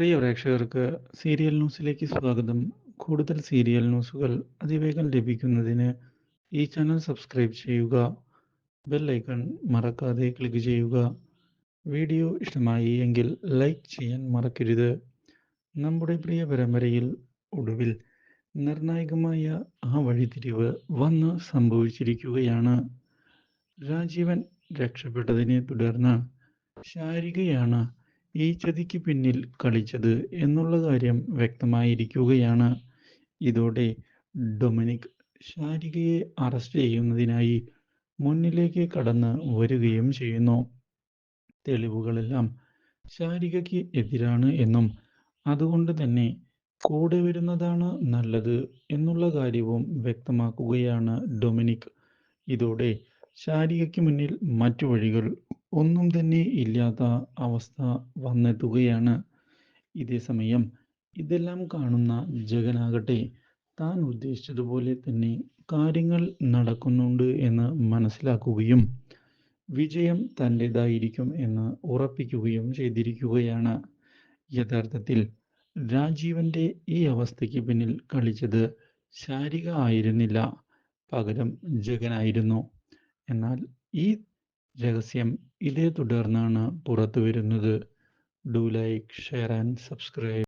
പ്രിയ പ്രേക്ഷകർക്ക് സീരിയൽ ന്യൂസിലേക്ക് സ്വാഗതം. കൂടുതൽ സീരിയൽ ന്യൂസുകൾ അതിവേഗം ലഭിക്കുന്നതിന് ഈ ചാനൽ സബ്സ്ക്രൈബ് ചെയ്യുക ബെൽ ഐക്കൺ മറക്കാതെ ക്ലിക്ക് ചെയ്യുക. വീഡിയോ ഇഷ്ടമായി എങ്കിൽ ലൈക്ക് ചെയ്യാൻ മറക്കരുത്. നമ്മുടെ പ്രിയ പരമ്പരയിൽ ഒടുവിൽ നിർണായകമായ ആ വഴിത്തിരിവ് വന്ന് സംഭവിച്ചിരിക്കുകയാണ്. രാജീവൻ രക്ഷപ്പെട്ടതിനെ തുടർന്ന് ശാരികയാണ് ഈ ചതിക്ക് പിന്നിൽ കളിച്ചത് എന്നുള്ള കാര്യം വ്യക്തമായിരിക്കുകയാണ്. ഇതോടെ ഡൊമിനിക് ശാരികയെ അറസ്റ്റ് ചെയ്യുന്നതിനായി മുന്നിലേക്ക് കടന്ന് വരികയും ചെയ്യുന്നു. തെളിവുകളെല്ലാം ശാരികയ്ക്ക് എതിരാണ് എന്നും അതുകൊണ്ട് തന്നെ കൂടെ വരുന്നതാണ് നല്ലത് എന്നുള്ള കാര്യവും വ്യക്തമാക്കുകയാണ് ഡൊമിനിക്. ഇതോടെ ശാരികയ്ക്ക് മുന്നിൽ മറ്റു വഴികൾ ഒന്നും തന്നെ ഇല്ലാത്ത അവസ്ഥ വന്നെത്തുകയാണ് ഇതേ സമയം. ഇതെല്ലാം കാണുന്ന ജഗനാകട്ടെ താൻ ഉദ്ദേശിച്ചതുപോലെ തന്നെ കാര്യങ്ങൾ നടക്കുന്നുണ്ട് എന്ന് മനസ്സിലാക്കുകയും വിജയം തന്റെതായിരിക്കും എന്ന് ഉറപ്പിക്കുകയും ചെയ്തിരിക്കുകയാണ്. യഥാർത്ഥത്തിൽ രാജീവന്റെ ഈ അവസ്ഥയ്ക്ക് പിന്നിൽ കളിച്ചത് ശാരിക ആയിരുന്നില്ല. പകരം ജഗനായിരുന്നു. എന്നാൽ ഈ രഹസ്യം ഇതേ തുടർന്നാണ് പുറത്തു വരുന്നത് do like share and subscribe.